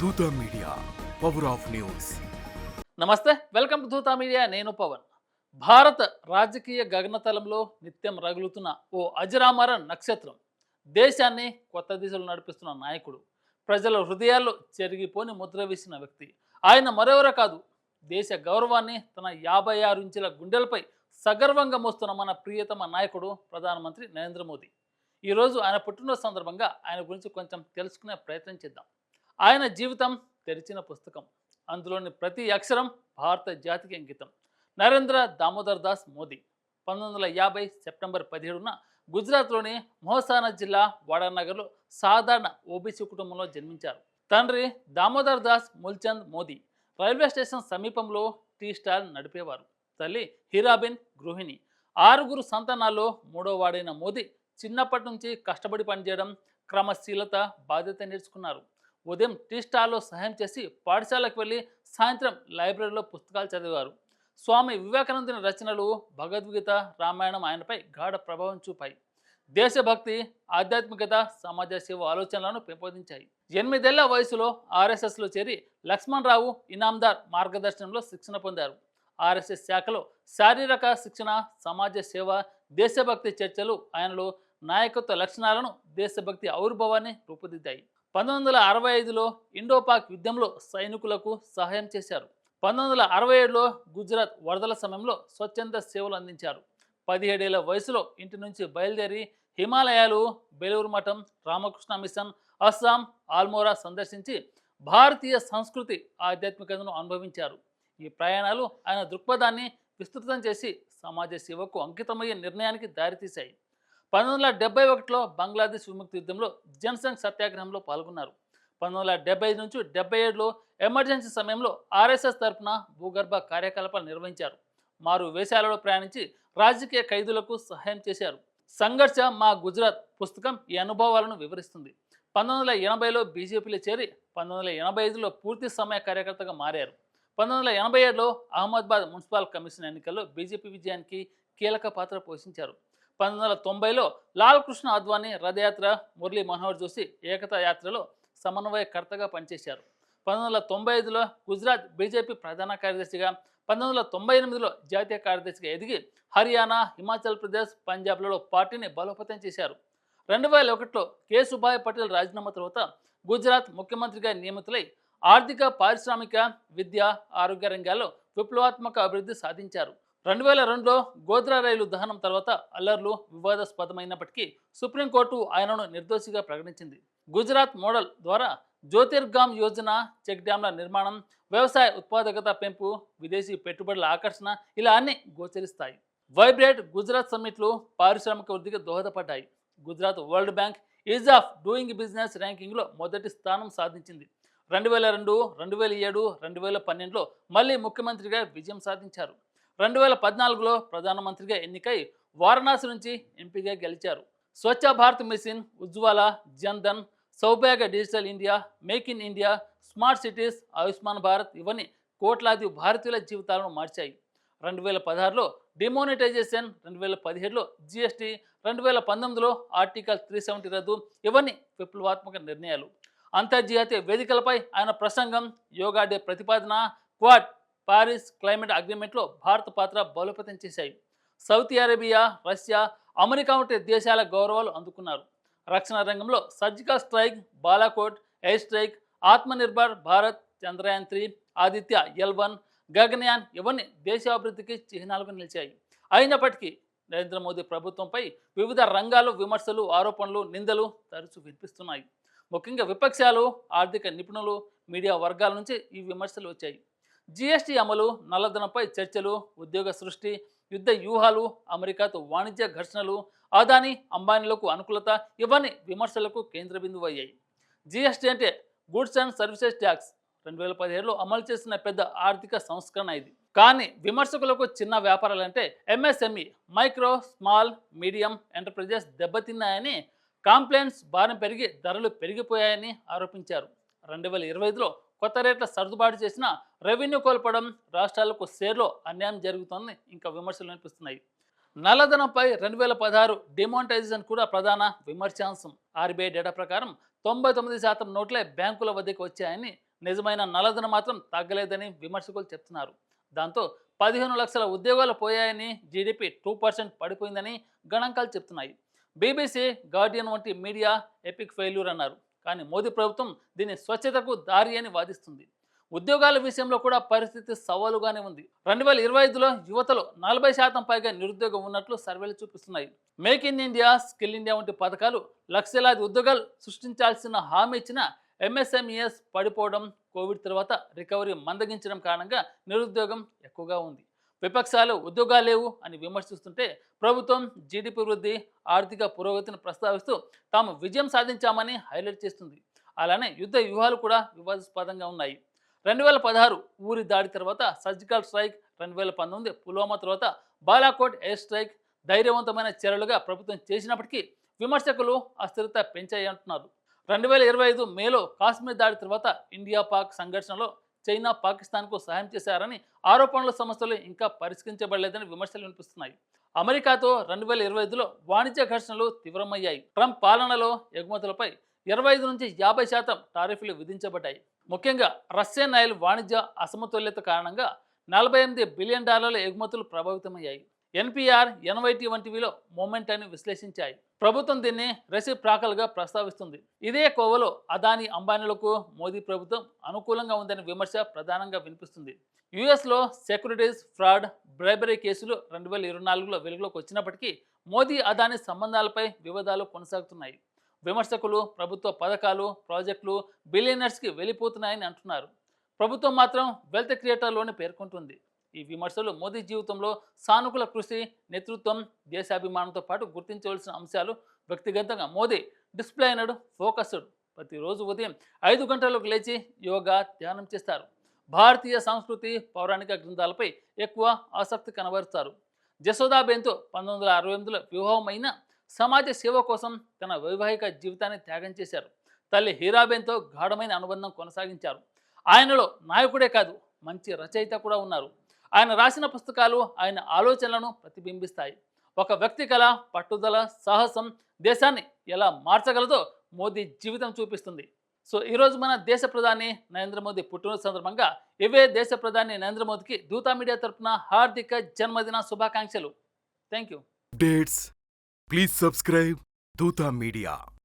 Dhoota media power of news. నమస్తే welcome to Dhoota media నేను పవన్. భారత రాజకీయ గగనతలంలో నిత్యం రగులుతున్న ఓ అజరామర నక్షత్రం. దేశాన్ని కొత్త దిశలో నడిపిస్తున్న నాయకుడు. ప్రజల హృదయాల్లో చెరిగిపోని ముద్ర వేసిన వ్యక్తి. ఆయన మరెవరో కాదు దేశ గౌరవాన్ని తన యాభై ఆరు ఇంచుల గుండెలపై సగర్వంగా మోస్తున్న మన ప్రియతమ నాయకుడు ప్రధానమంత్రి నరేంద్ర మోదీ. ఈరోజు ఆయన పుట్టినరోజు సందర్భంగా ఆయన గురించి కొంచెం తెలుసుకునే ప్రయత్నం చేద్దాం. ఆయన జీవితం తెరిచిన పుస్తకం. అందులోని ప్రతి అక్షరం భారత జాతికి అంకితం. నరేంద్ర దామోదర్ దాస్ మోదీ పంతొమ్మిది వందల యాభై సెప్టెంబర్ పదిహేడున గుజరాత్లోని మొహసానా జిల్లా వాడానగర్లో సాధారణ ఓబీసీ కుటుంబంలో జన్మించారు. తండ్రి దామోదర్ దాస్ ముల్చంద్ మోదీ రైల్వే స్టేషన్ సమీపంలో టీ స్టాల్ నడిపేవారు. తల్లి హీరాబెన్ గృహిణి ఆరుగురు సంతానాల్లో మూడో వాడైన మోదీ చిన్నప్పటి నుంచి కష్టపడి పనిచేయడం క్రమశీలత బాధ్యత నేర్చుకున్నారు. ఉదయం టీ స్టాల్లో సహాయం చేసి పాఠశాలకు వెళ్ళి సాయంత్రం లైబ్రరీలో పుస్తకాలు చదివారు స్వామి వివేకానందుని రచనలు భగవద్గీత రామాయణం ఆయనపై గాఢ ప్రభావం చూపాయి. దేశభక్తి ఆధ్యాత్మికత సమాజ సేవ ఆలోచనలను పెంపొందించాయి. ఎనిమిదేళ్ళ వయసులో ఆర్ఎస్ఎస్లో చేరి లక్ష్మణ్ రావు ఇనాందార్ మార్గదర్శనంలో శిక్షణ పొందారు. ఆర్ఎస్ఎస్ శాఖలో శారీరక శిక్షణ సమాజ సేవ దేశభక్తి చర్చలు ఆయనలో నాయకత్వ లక్షణాలను దేశభక్తి ఆవిర్భావాన్ని రూపుదిద్దాయి. పంతొమ్మిది వందల అరవై ఐదులో ఇండోపాక్ యుద్ధంలో సైనికులకు సహాయం చేశారు. పంతొమ్మిది వందల అరవై ఏడులో గుజరాత్ వరదల సమయంలో స్వచ్ఛంద సేవలు అందించారు. పదిహేడేళ్ళ వయసులో ఇంటి నుంచి బయలుదేరి హిమాలయాలు బెలూరు మఠం రామకృష్ణ మిషన్ అస్సాం ఆల్మోరా సందర్శించి భారతీయ సంస్కృతి ఆధ్యాత్మికతను అనుభవించారు. ఈ ప్రయాణాలు ఆయన దృక్పథాన్ని విస్తృతం చేసి సమాజ సేవకు అంకితమయ్యే నిర్ణయానికి దారితీశాయి. పంతొమ్మిది వందల డెబ్బై ఒకటిలో బంగ్లాదేశ్ విముక్తి యుద్ధంలో జనసంఘ్ సత్యాగ్రహంలో పాల్గొన్నారు. పంతొమ్మిది వందల డెబ్బై ఐదు నుంచి డెబ్బై ఏడులో ఎమర్జెన్సీ సమయంలో ఆర్ఎస్ఎస్ తరఫున భూగర్భ కార్యకలాపాలు నిర్వహించారు. మారు వేషాలలో ప్రయాణించి రాజకీయ ఖైదీలకు సహాయం చేశారు. సంఘర్ష మా గుజరాత్ పుస్తకం ఈ అనుభవాలను వివరిస్తుంది. పంతొమ్మిది వందల ఎనభైలో బీజేపీలో చేరి పంతొమ్మిది వందల ఎనభై ఐదులో పూర్తి సమయ కార్యకర్తగా మారారు. పంతొమ్మిది వందల ఎనభై ఏడులో అహ్మదాబాద్ మున్సిపల్ కమిషన్ ఎన్నికల్లో బీజేపీ విజయానికి కీలక పాత్ర పోషించారు. పంతొమ్మిది వందల తొంభైలో లాల్ కృష్ణ అద్వానీ రథయాత్ర మురళీ మనోహర్ జోషి ఏకతా యాత్రలో సమన్వయకర్తగా పనిచేశారు. పంతొమ్మిది వందల తొంభై ఐదులో గుజరాత్ బీజేపీ ప్రధాన కార్యదర్శిగా పంతొమ్మిది వందల తొంభై ఎనిమిదిలో జాతీయ కార్యదర్శిగా ఎదిగి హర్యానా హిమాచల్ ప్రదేశ్ పంజాబ్లలో పార్టీని బలోపేతం చేశారు. రెండు వేల ఒకటిలో కె. సుభాయ్ పటేల్ రాజీనామా తర్వాత గుజరాత్ ముఖ్యమంత్రిగా నియమితులై ఆర్థిక పారిశ్రామిక విద్య ఆరోగ్య రంగాల్లో విప్లవాత్మక అభివృద్ధి సాధించారు. రెండు వేల రెండులో గోద్రా రైలు దహనం తర్వాత అల్లర్లు వివాదాస్పదమైనప్పటికీ సుప్రీంకోర్టు ఆయనను నిర్దోషిగా ప్రకటించింది. గుజరాత్ మోడల్ ద్వారా జ్యోతిర్గామ్ యోజన చెక్ డ్యాంల నిర్మాణం వ్యవసాయ ఉత్పాదకత పెంపు విదేశీ పెట్టుబడుల ఆకర్షణ ఇలా అన్ని గోచరిస్తాయి. వైబ్రేట్ గుజరాత్ సమ్మిట్లు పారిశ్రామిక వృద్ధికి దోహదపడ్డాయి. Gujarat world bank ease of doing business ర్యాంకింగ్లో మొదటి స్థానం సాధించింది. రెండు వేల రెండు రెండు వేల ఏడు రెండు వేల పన్నెండులో మళ్ళీ ముఖ్యమంత్రిగా విజయం సాధించారు. రెండు వేల పద్నాలుగులో ప్రధానమంత్రిగా ఎన్నికై వారణాసి నుంచి ఎంపీగా గెలిచారు. Swachh Bharat mission Ujjwala Jandhan Saubhagya digital India make in India smart cities Ayushman Bharat ఇవన్నీ కోట్లాది భారతీయుల జీవితాలను మార్చాయి. రెండు వేల పదహారులో డిమోనిటైజేషన్ రెండు వేల పదిహేడులో జిఎస్టీ రెండు వేల పంతొమ్మిదిలో ఆర్టికల్ త్రీ సెవెంటీ రద్దు ఇవన్నీ విప్లవాత్మక నిర్ణయాలు. అంతర్జాతీయ వేదికలపై ఆయన ప్రసంగం యోగా డే ప్రతిపాదన క్వాడ్ పారిస్ క్లైమేట్ అగ్రిమెంట్లో భారత పాత్ర బలోపేతం చేశాయి. సౌదీ అరేబియా రష్యా అమెరికా వంటి దేశాల గౌరవాలు అందుకున్నారు. రక్షణ రంగంలో surgical strike Balakot air strike Atmanirbhar Bharat Chandrayaan three Aditya L one Gaganyaan ఇవన్నీ దేశాభివృద్ధికి చిహ్నాలుగా నిలిచాయి. అయినప్పటికీ నరేంద్ర మోదీ ప్రభుత్వంపై వివిధ రంగాలు విమర్శలు ఆరోపణలు నిందలు తరచూ వినిపిస్తున్నాయి. ముఖ్యంగా విపక్షాలు ఆర్థిక నిపుణులు మీడియా వర్గాల నుంచి ఈ విమర్శలు వచ్చాయి. జీఎస్టీ అమలు నల్లధనంపై చర్చలు ఉద్యోగ సృష్టి యుద్ధ వ్యూహాలు అమెరికాతో వాణిజ్య ఘర్షణలు అదాని అంబానీలకు అనుకూలత ఇవన్నీ విమర్శలకు కేంద్ర బిందువు అయ్యాయి జీఎస్టీ అంటే గూడ్స్ అండ్ సర్వీసెస్ ట్యాక్స్. రెండు వేల పదిహేడులో అమలు చేసిన పెద్ద ఆర్థిక సంస్కరణ ఇది. కానీ విమర్శకులకు చిన్న వ్యాపారాలంటే MSME micro small medium enterprises దెబ్బతిన్నాయని complaints భారం పెరిగి ధరలు పెరిగిపోయాయని ఆరోపించారు. రెండు వేల ఇరవై ఐదులో కొత్త రేట్ల సర్దుబాటు చేసిన రెవెన్యూ కోల్పడం రాష్ట్రాలకు షేర్లో అన్యాయం జరుగుతోంది ఇంకా విమర్శలు వినిపిస్తున్నాయి. నల్లధనంపై రెండు వేల పదహారు డిమానిటైజేషన్ కూడా ప్రధాన విమర్శాంశం. ఆర్బీఐ డేటా ప్రకారం తొంభై తొమ్మిది శాతం నోట్లే బ్యాంకుల వద్దకు వచ్చాయని నిజమైన నల్లధనం మాత్రం తగ్గలేదని విమర్శకులు చెప్తున్నారు. దాంతో పదిహేను లక్షల ఉద్యోగాలు పోయాయని జీడిపి టూ పర్సెంట్ పడిపోయిందని గణాంకాలు చెప్తున్నాయి. బీబీసీ గార్డియన్ వంటి మీడియా ఎపిక్ ఫెయిల్యూర్ అన్నారు. కానీ మోదీ ప్రభుత్వం దీన్ని స్వచ్ఛతకు దారి అని వాదిస్తుంది. ఉద్యోగాల విషయంలో కూడా పరిస్థితి సవాలుగానే ఉంది. రెండు వేల ఇరవై ఐదులో యువతలో నలభై శాతం పైగా నిరుద్యోగం ఉన్నట్లు సర్వేలు చూపిస్తున్నాయి. Make in India skill India వంటి పథకాలు లక్షలాది ఉద్యోగాలు సృష్టించాల్సిన హామీ ఇచ్చిన ఎంఎస్ఎంఈఎస్ పడిపోవడం కోవిడ్ తర్వాత రికవరీ మందగించడం కారణంగా నిరుద్యోగం ఎక్కువగా ఉంది. విపక్షాలు ఉద్యోగాలు లేవు అని విమర్శిస్తుంటే ప్రభుత్వం జీడిపి వృద్ధి ఆర్థిక పురోగతిని ప్రస్తావిస్తూ తాము విజయం సాధించామని హైలైట్ చేస్తుంది. అలానే యుద్ధ వ్యూహాలు కూడా వివాదాస్పదంగా ఉన్నాయి. రెండు వేల పదహారు ఊరి దాడి తర్వాత సర్జికల్ స్ట్రైక్ రెండు వేల పంతొమ్మిది పుల్వామా తర్వాత బాలాకోట్ ఎయిర్ స్ట్రైక్ ధైర్యవంతమైన చర్యలుగా ప్రభుత్వం చేసినప్పటికీ విమర్శకులు అస్థిరత పెంచాయి అంటున్నారు రెండు వేల ఇరవై ఐదు మేలో కాశ్మీర్ దాడి తర్వాత ఇండియా పాక్ సంఘర్షణలో చైనా పాకిస్తాన్కు సహాయం చేశారని ఆరోపణల సమస్యలు ఇంకా పరిష్కరించబడలేదని విమర్శలు వినిపిస్తున్నాయి. అమెరికాతో రెండు వేల ఇరవై ఐదులో వాణిజ్య ఘర్షణలు తీవ్రమయ్యాయి. ట్రంప్ పాలనలో ఎగుమతులపై ఇరవై ఐదు నుంచి యాభై శాతం టారిఫ్లు విధించబడ్డాయి. ముఖ్యంగా రష్యన్ ఆయిల్ వాణిజ్య అసమతుల్యత కారణంగా నలభై ఎనిమిది బిలియన్ డాలర్ల ఎగుమతులు ప్రభావితమయ్యాయి. ఎన్పిఆర్ ఎన్వైటీ వంటివిలో మూమెంట్ అని విశ్లేషించాయి. ప్రభుత్వం దీన్ని రెసిప్రాకల్గా ప్రస్తావిస్తుంది. ఇదే కోవలో అదాని అంబానీలకు మోదీ ప్రభుత్వం అనుకూలంగా ఉందనే విమర్శ ప్రధానంగా వినిపిస్తుంది. యుఎస్లో సెక్యూరిటీస్ ఫ్రాడ్ బ్రైబరీ కేసులు రెండు వేల ఇరవై నాలుగులో వెలుగులోకి వచ్చినప్పటికీ మోదీ అదాని సంబంధాలపై వివాదాలు కొనసాగుతున్నాయి. విమర్శకులు ప్రభుత్వ పథకాలు ప్రాజెక్టులు బిలియనర్స్కి వెళ్ళిపోతున్నాయని అంటున్నారు. ప్రభుత్వం మాత్రం వెల్త్ క్రియేటర్లోనే పేర్కొంటుంది. ఈ విమర్శలు మోదీ జీవితంలో సానుకూల కృషి నేతృత్వం దేశాభిమానంతో పాటు గుర్తించవలసిన అంశాలు వ్యక్తిగతంగా మోదీ డిస్ప్లే అయినాడు ఫోకస్డ్. ప్రతిరోజు ఉదయం ఐదు గంటలకు లేచి యోగా ధ్యానం చేస్తారు. భారతీయ సంస్కృతి పౌరాణిక గ్రంథాలపై ఎక్కువ ఆసక్తి కనబరుస్తారు. జసోదాబేన్తో పంతొమ్మిది వందల అరవై ఎనిమిదిలో వివాహమైన సమాజ సేవ కోసం తన వైవాహిక జీవితాన్ని త్యాగం చేశారు. తల్లి హీరాబేన్తో గాఢమైన అనుబంధం కొనసాగించారు. ఆయనలో నాయకుడే కాదు మంచి రచయిత కూడా ఉన్నారు. ఆయన రాసిన పుస్తకాలు ఆయన ఆలోచనలను ప్రతిబింబిస్తాయి. ఒక వ్యక్తి కళ పట్టుదల సాహసం దేశాన్ని ఎలా మార్చగలదో మోదీ జీవితం చూపిస్తుంది. సో ఈరోజు మన దేశ ప్రధాని నరేంద్ర మోదీ పుట్టినరోజు సందర్భంగా ఇవే దేశ ప్రధాని నరేంద్ర మోదీకి దూతా మీడియా తరపున హార్దిక జన్మదిన శుభాకాంక్షలు. Thank you dates please subscribe Dhoota media